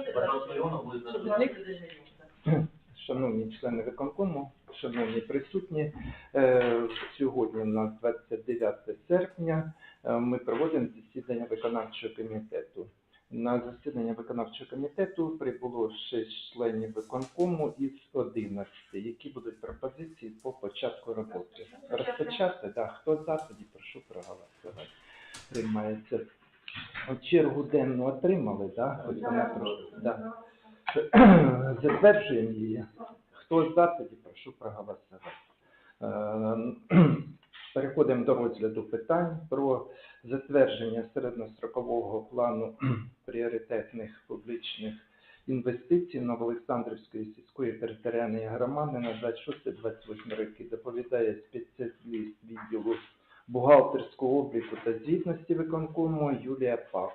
26 15 мільйонів на. Шановні члени виконкому, шановні присутні, е, сьогодні у нас 29 серпня. е, Ми проводимо засідання виконавчого комітету. На засідання виконавчого комітету прибуло 6 членів виконкому із 11. Які будуть пропозиції по початку роботи? Розпочати? Так. Хто за, тоді прошу проголосувати. Приймається. От Чергу денну отримали, так? Хоч вона трошки. Да. Затверджуємо її. Хто за, тоді прошу проголосувати. Е, Переходимо до розгляду питань про затвердження середньострокового плану пріоритетних публічних інвестицій Новоолександрівської сільської територіальної громади на 26-28 роки. Доповідає звітності виконкому Юлія Пак.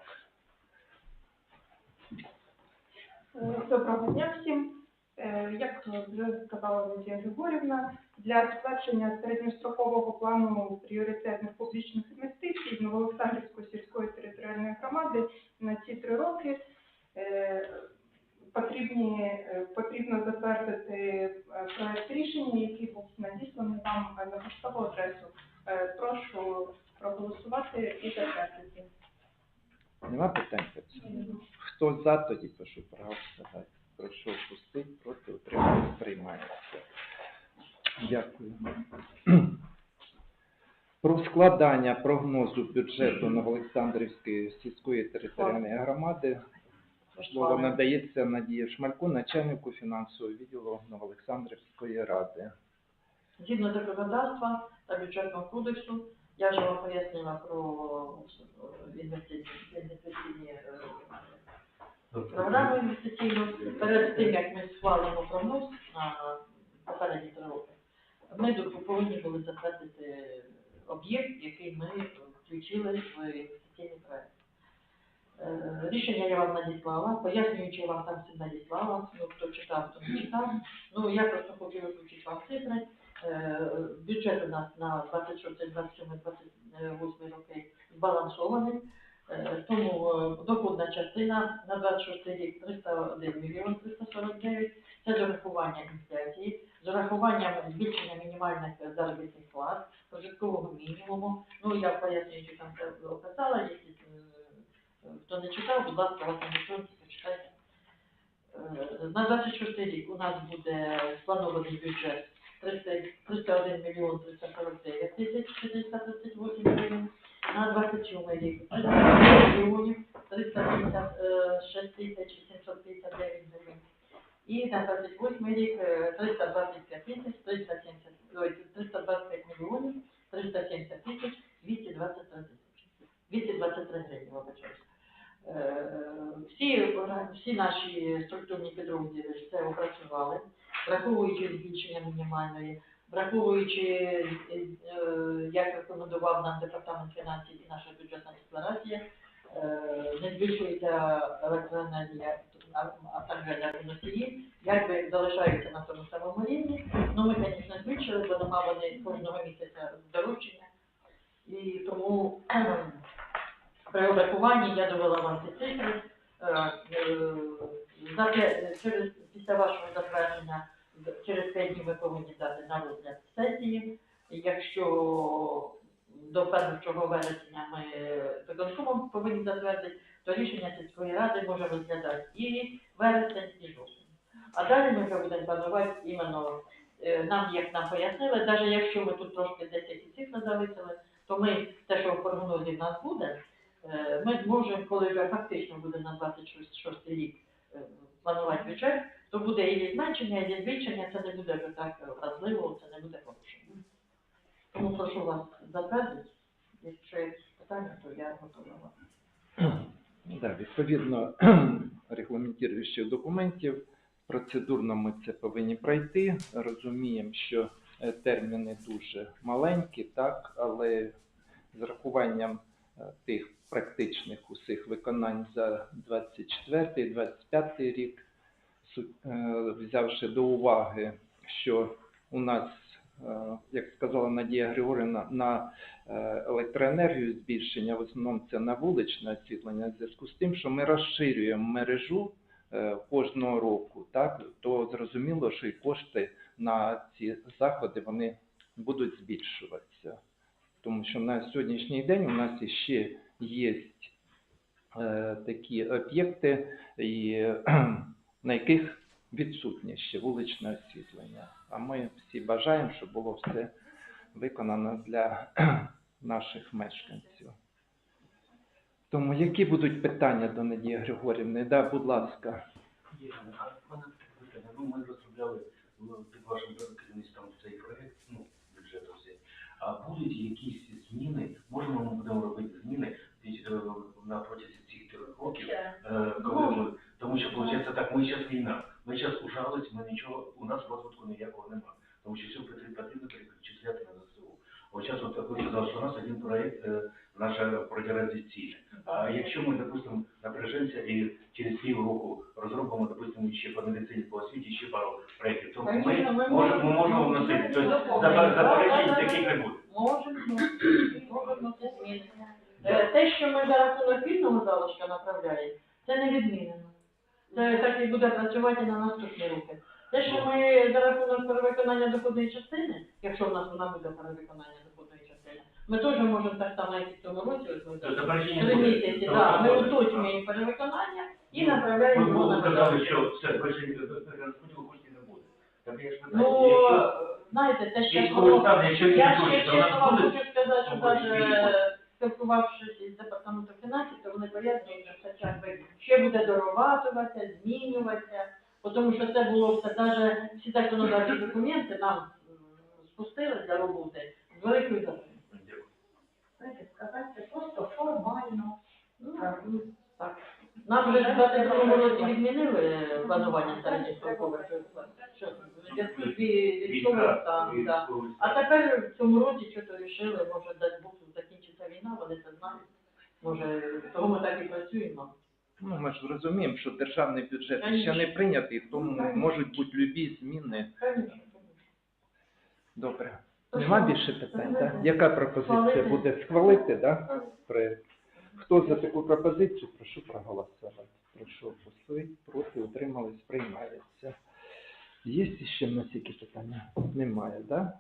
Е, Доброго дня всім. Е, Як вже сказала Надія Григорівна, для затвердження середньострокового плану пріоритетних публічних інвестицій Новоолександрівської сільської територіальної громади на ці три роки е, потрібні, е, потрібно затвердити проект рішення, який був надісланий вам на поштову адресу. Е, Прошу проголосувати і затвердити. Цьому? Хто за, тоді прошу проголосувати. Прошу опустити, проти утримання приймається. Дякую. Про складання прогнозу бюджету Новоолександрівської сільської територіальної громади слово надається Надії Шмалько, начальнику фінансового відділу Новоолександрівської ради. Згідно законодавства та бюджетного кодексу, я вже вам пояснила про е, е, програму інвестиційну. Перед тим, як ми схвалимо прогноз на попередні три роки, ми повинні були затвердити об'єкт, який ми включили в інвестиційний проект. Е, Рішення я вам надіслала, пояснюючи вам там все надіслала, ну хто читав, хто не читав. Ну я просто хочу виключити вам цифри. Е, Бюджет у нас на 26, 27, 28 роки збалансований. Е, е, доходна частина на 26 рік 301 мільйон 349. Це з урахуванням інфляції, з урахуванням збільшення мінімальних заробітних плат, прожиткового мінімуму. Ну я пояснюючи там це описала, якщо е, хто не читав, будь ласка, вас не електронці, почитайте. Е, На 26 рік у нас буде спланований бюджет 300 301 мільйон 349 тисяч 438 гривень. На 27 рік 300 мільйонів 356 тисяч 759 гривень. І на 28 рік е, 325 тисяч 370, ой, 325 мільйонів 370 тисяч 223 тисячі. 223 гривні, вибачаюсь. Е, Всі, всі наші структурні підрозділи це опрацювали, враховуючи збільшення мінімальної, враховуючи, е, е, як рекомендував нам департамент фінансів і наша бюджетна декларація, е, не збільшується електроенергія, а також енергоносії, якби залишаються на тому самому рівні. Ну ми, звісно, збільшили, бо нема вони кожного місяця здорожчання. І тому при обрахуванні я довела вам ці цифри. Е, е, через після вашого затвердження через 5 днів ви повинні дати на розгляд сесії. Якщо до 1 вересня ми виконкомом повинні затвердити, то рішення сільської ради може розглядати і вересень, і жовтень. А далі ми вже будемо планувати іменно е, нам, як нам пояснили, навіть якщо ми тут трошки десь які цифри залишили, то ми те, що в прогнозі в нас буде, Е, Ми зможемо, коли вже фактично буде на 26 рік е, планувати бюджет, то буде і зменшення, і збільшення, це не буде вже так вразливо, це не буде порушення. Тому прошу вас затвердити. Якщо є питання, то я готова вам. Да, відповідно регламентуючих документів, процедурно ми це повинні пройти. Розуміємо, що е, терміни дуже маленькі, так, але з рахуванням е, тих практичних усіх виконань за 24-25 рік, взявши до уваги, що у нас, е, як сказала Надія Григорівна, на е, електроенергію збільшення, в основному це на вуличне освітлення, в зв'язку з тим, що ми розширюємо мережу е, кожного року, так, то зрозуміло, що і кошти на ці заходи вони будуть збільшуватися. Тому що на сьогоднішній день у нас ще є е, такі об'єкти, і, на яких відсутнє ще вуличне освітлення. А ми всі бажаємо, щоб було все виконано для наших мешканців. Тому які будуть питання до Надії Григорівни? Да, будь ласка. Ну, ми розробляли ну, під вашим керівництвом цей проект, ну, бюджету. А будуть якісь зміни, можемо ми будемо робити зміни під, е, на протязі цих трьох років, е, коли ми, тому що, виходить так, ми зараз війна, ми зараз ужались, ми нічого, у нас розвитку ніякого нема, тому що все потрібно, потрібно перечисляти на ЗСУ. Сказали, що у нас один проект, е, наша протирадіаційна. А якщо ми, допустимо, напряжемося і через півроку розробимо, допустимо, ще по медицині, по освіті, ще пару проєктів, то ми, Конечно, ми можемо, ми можемо вносити. Тобто заперечень таких не буде. Можемо, зміни. Е, Те, що ми за рахунок вільного залишка направляємо, це не відмінено. Це так і буде працювати на наступні роки. Те, що ми за рахунок перевиконання доходної частини, якщо в нас вона буде перевиконання ми теж можемо так само, як і в цьому році, ось ми Тобто три місяці, да, ми уточнюємо перевиконання і направляємо його на ви казали, видатки. все, перший розподіл коштів не буде. Я Ну, знаєте, стан, якщо він Я ще чесно вам хочу сказати, що навіть спілкувавшись із департаментом фінансів, то вони пояснюють, що це якби ще буде дорабатуватися, змінюватися, тому що це було все навіть всі законодавчі документи нам спустили для роботи з великою затримкою. Дякую. Знаєте, сказати, це просто формально. Ну, так. Нам вже в 22 році відмінили планування середньострокових що в зв'язку з військовим станом. да. А тепер в цьому році щось вирішили, може дасть Бог закінчиться війна, вони це знають. Може, того ми так і працюємо. Ну, ми ж розуміємо, що державний бюджет ще не прийнятий, тому можуть бути любі зміни. Конечно. Добре. Нема більше питань, так? Яка пропозиція Схвалити. буде схвалити, да? Проект. Хто за таку пропозицію, прошу проголосувати. Прошу голосуй, проти, утримались, приймається. Є ще в нас які питання? Немає, так? Да?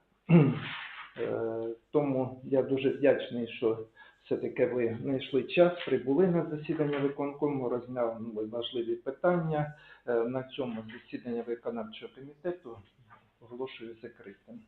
Е, Тому я дуже вдячний, що все-таки ви знайшли час, прибули на засідання виконкому, розглянули важливі питання. Е, На цьому засідання виконавчого комітету оголошую закритим.